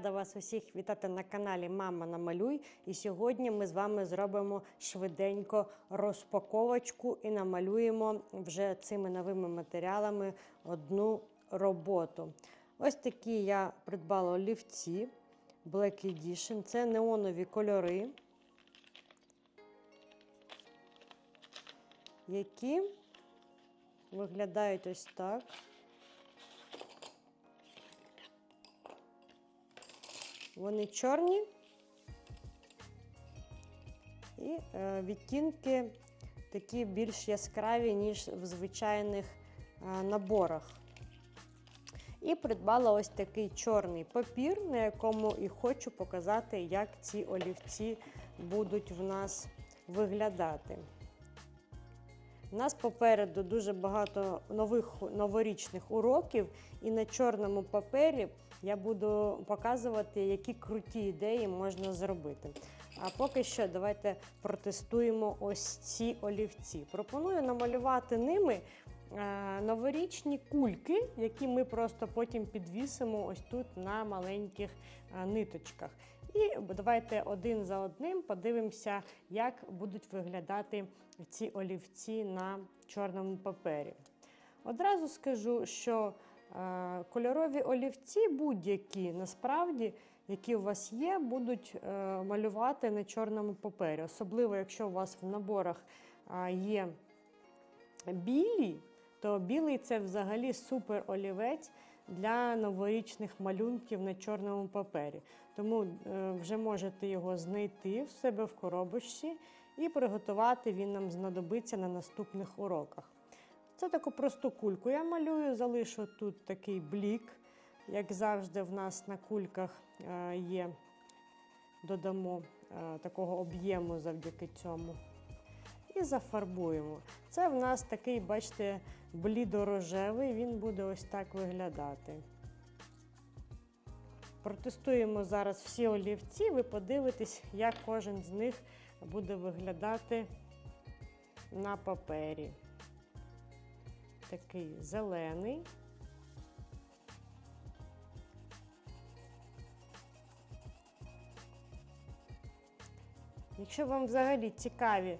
рада вас усіх вітати на каналі Мама Намалюй. І сьогодні ми з вами зробимо швиденько розпаковочку і намалюємо вже цими новими матеріалами одну роботу. Ось такі я придбала олівці Black Edition. Це неонові кольори, які виглядають ось так. Вони чорні і е, відтінки такі більш яскраві, ніж в звичайних е, наборах. І придбала ось такий чорний папір, на якому і хочу показати, як ці олівці будуть в нас виглядати. У нас попереду дуже багато нових новорічних уроків, і на чорному папері я буду показувати, які круті ідеї можна зробити. А поки що, давайте протестуємо ось ці олівці. Пропоную намалювати ними е, новорічні кульки, які ми просто потім підвісимо ось тут на маленьких е, ниточках. І давайте один за одним подивимося, як будуть виглядати ці олівці на чорному папері. Одразу скажу, що кольорові олівці будь-які насправді, які у вас є, будуть е, малювати на чорному папері. Особливо, якщо у вас в наборах е, є білі, то білий це взагалі супер олівець для новорічних малюнків на чорному папері. Тому е, вже можете його знайти в себе в коробочці і приготувати він нам знадобиться на наступних уроках. Це таку просту кульку я малюю, залишу тут такий блік. Як завжди, в нас на кульках е, є, додамо е, такого об'єму завдяки цьому. І зафарбуємо. Це в нас такий, бачите, блідорожевий, він буде ось так виглядати. Протестуємо зараз всі олівці, ви подивитесь, як кожен з них буде виглядати на папері. Такий зелений. Якщо вам взагалі цікаві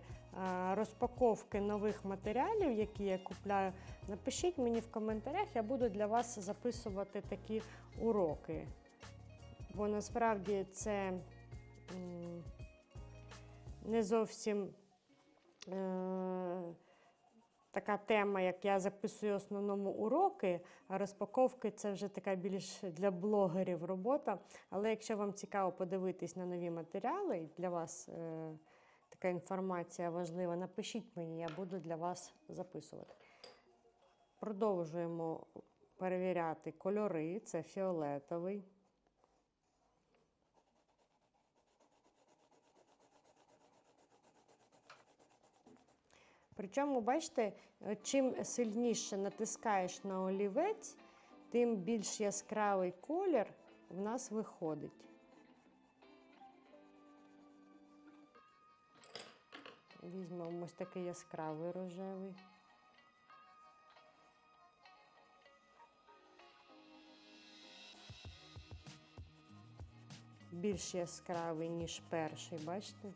розпаковки нових матеріалів, які я купляю, напишіть мені в коментарях, я буду для вас записувати такі уроки. Бо насправді це не зовсім е, така тема, як я записую основному уроки, а розпаковки це вже така більш для блогерів робота. Але якщо вам цікаво подивитись на нові матеріали, для вас е, така інформація важлива, напишіть мені, я буду для вас записувати. Продовжуємо перевіряти кольори, це фіолетовий. Причому, бачите, чим сильніше натискаєш на олівець, тим більш яскравий колір в нас виходить. Візьмемо ось такий яскравий рожевий. Більш яскравий, ніж перший, бачите?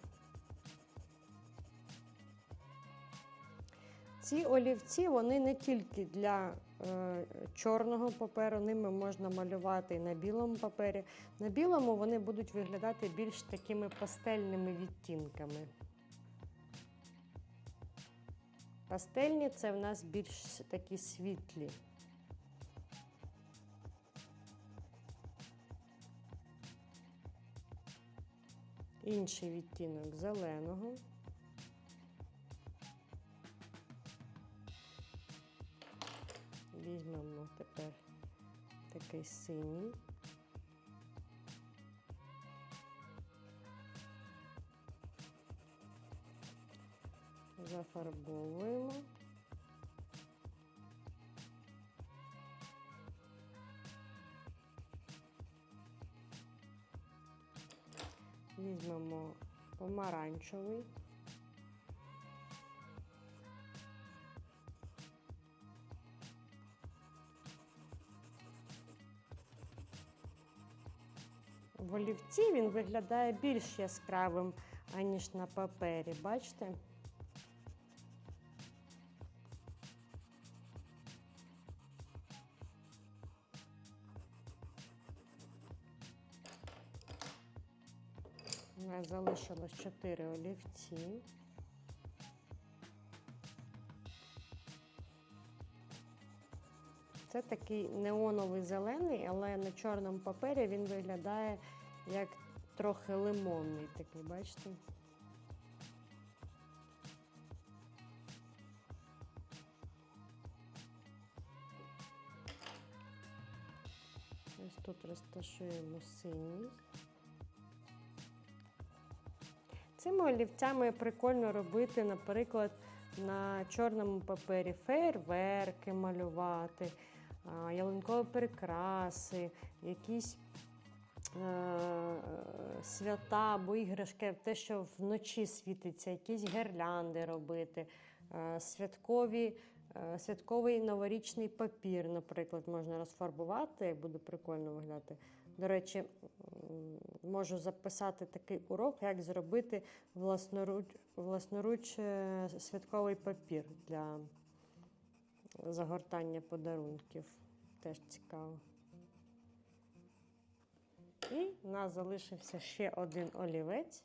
Ці олівці вони не тільки для е, чорного паперу, ними можна малювати і на білому папері. На білому вони будуть виглядати більш такими пастельними відтінками. Пастельні це в нас більш такі світлі. Інший відтінок зеленого. Тепер такий синій. Зафарбовуємо. Візьмемо помаранчевий. Олівці він виглядає більш яскравим, аніж на папері. Бачите? У нас залишилось 4 олівці. Це такий неоновий зелений, але на чорному папері він виглядає як трохи лимонний такий, бачите? Ось тут розташуємо синій. Цими олівцями прикольно робити, наприклад, на чорному папері фейерверки малювати, ялинкові прикраси, якісь свята або іграшки, те, що вночі світиться, якісь гірлянди робити, е, святкові, е, святковий новорічний папір, наприклад, можна розфарбувати, буде прикольно виглядати. До речі, можу записати такий урок, як зробити власноруч, власноруч е, святковий папір для загортання подарунків. Теж цікаво. І у нас залишився ще один олівець.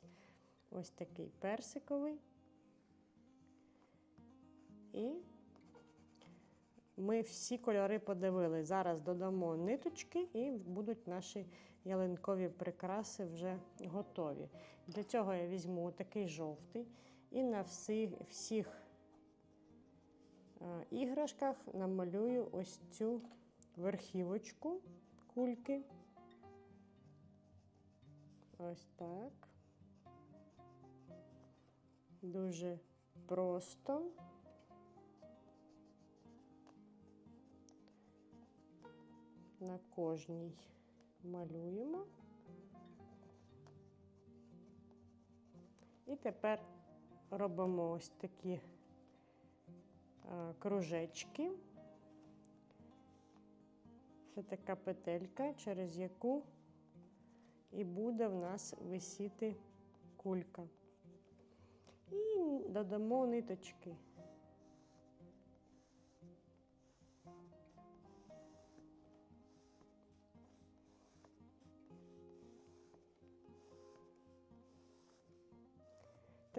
Ось такий персиковий. І ми всі кольори подивили. Зараз додамо ниточки і будуть наші ялинкові прикраси вже готові. Для цього я візьму такий жовтий і на всіх, всіх е, іграшках намалюю ось цю верхівочку кульки. Ось так. Дуже просто. На кожній малюємо. І тепер робимо ось такі кружечки. Це така петелька, через яку і буде в нас висіти кулька. І додамо ниточки.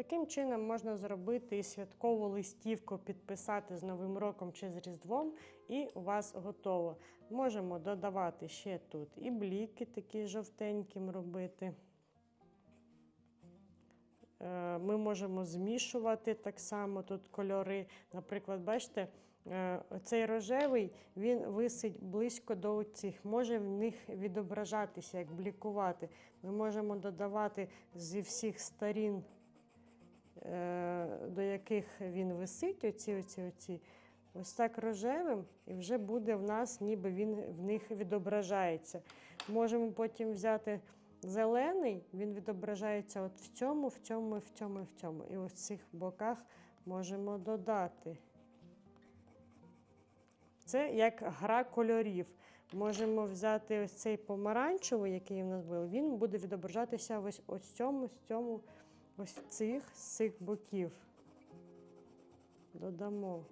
Таким чином можна зробити і святкову листівку, підписати з Новим роком чи з Різдвом, і у вас готово. Можемо додавати ще тут і бліки такі жовтеньким робити. Е, Ми можемо змішувати так само тут кольори. Наприклад, бачите, е, цей рожевий він висить близько до цих, може в них відображатися, як блікувати. Ми можемо додавати зі всіх сторін до яких він висить, оці, оці, оці, ось так рожевим, і вже буде в нас, ніби він в них відображається. Можемо потім взяти зелений, він відображається от в цьому, в цьому, в цьому, в цьому. І ось в цих боках можемо додати. Це як гра кольорів. Можемо взяти ось цей помаранчевий, який в нас був, він буде відображатися ось ось цьому, з цьому, ось цих, з цих боків. Додамо.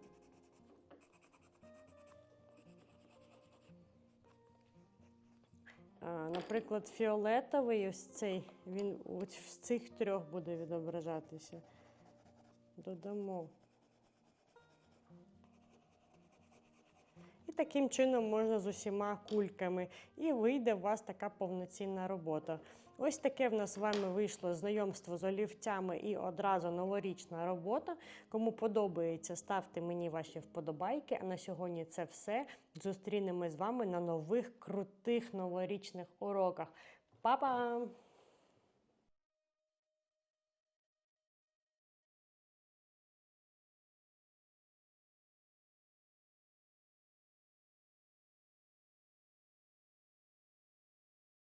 Наприклад, фіолетовий ось цей, він ось в цих трьох буде відображатися. Додамо. І таким чином можна з усіма кульками. І вийде у вас така повноцінна робота. Ось таке в нас з вами вийшло знайомство з олівцями і одразу новорічна робота. Кому подобається, ставте мені ваші вподобайки. А на сьогодні це все. Зустрінемось з вами на нових крутих новорічних уроках. Па-па!